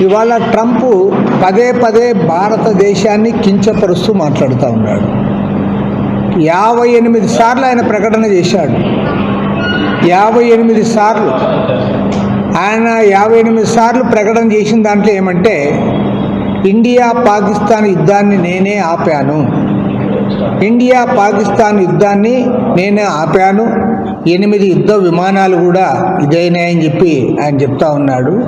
ఇవాళ ట్రంప్ పదే పదే భారతదేశాన్ని కించపరుస్తూ మాట్లాడుతూ ఉన్నాడు. యాభై ఎనిమిది సార్లు ఆయన ప్రకటన చేశాడు. యాభై ఎనిమిది సార్లు. ఆయన యాభై ఎనిమిది సార్లు ప్రకటన చేసిన దాంట్లో ఏమంటే ఇండియా పాకిస్తాన్ యుద్ధాన్ని నేనే ఆపాను. ఇండియా పాకిస్తాన్ యుద్ధాన్ని నేనే ఆపాను. ఎనిమిది యుద్ధ విమానాలు కూడా ఇదైనాయని చెప్పి ఆయన చెప్తా ఉన్నాడు.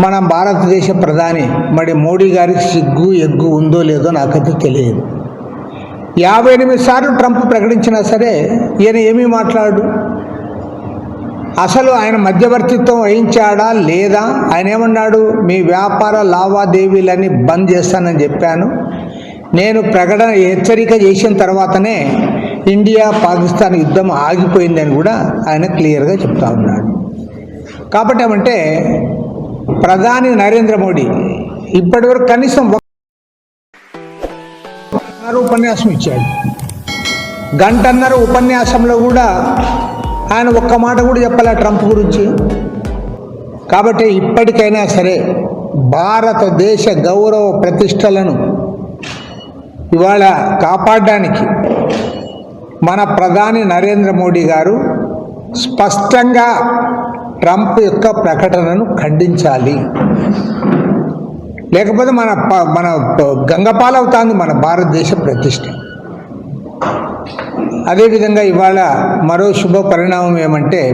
మన భారతదేశ ప్రధాని మరి మోడీ గారికి సిగ్గు ఎగ్గు ఉందో లేదో నాకైతే తెలియదు. యాభై ఎనిమిది సార్లు ట్రంప్ ప్రకటించినా సరే ఈయన ఏమీ మాట్లాడు అసలు ఆయన మధ్యవర్తిత్వం వహించాడా లేదా? ఆయన ఏమన్నాడు? మీ వ్యాపార లావాదేవీలన్నీ బంద్ చేస్తానని చెప్పాను. నేను ప్రకటన హెచ్చరిక చేసిన తర్వాతనే ఇండియా పాకిస్తాన్ యుద్ధం ఆగిపోయిందని కూడా ఆయన క్లియర్గా చెప్తా ఉన్నాడు. కాబట్టి ఏమంటే ప్రధాని నరేంద్ర మోడీ. ఇప్పటివరకు కనీసం గంటన్నర ఉపన్యాసం ఇచ్చాడు. గంటన్నర ఉపన్యాసంలో కూడా ఆయన ఒక్క మాట కూడా చెప్పలే ట్రంప్ గురించి. కాబట్టి ఇప్పటికైనా సరే భారతదేశ గౌరవ ప్రతిష్టలను ఇవాళ కాపాడడానికి మన ప్రధాని నరేంద్ర మోడీ గారు స్పష్టంగా ట్రంప్ యొక్క ప్రకటనను ఖండించాలి. లేకపోతే మన ప- మన ప- గంగపాలవుతాంది మన భారతదేశ ప్రతిష్ట. అదేవిధంగా ఇవాళ మరో శుభ పరిణామం ఏమంటే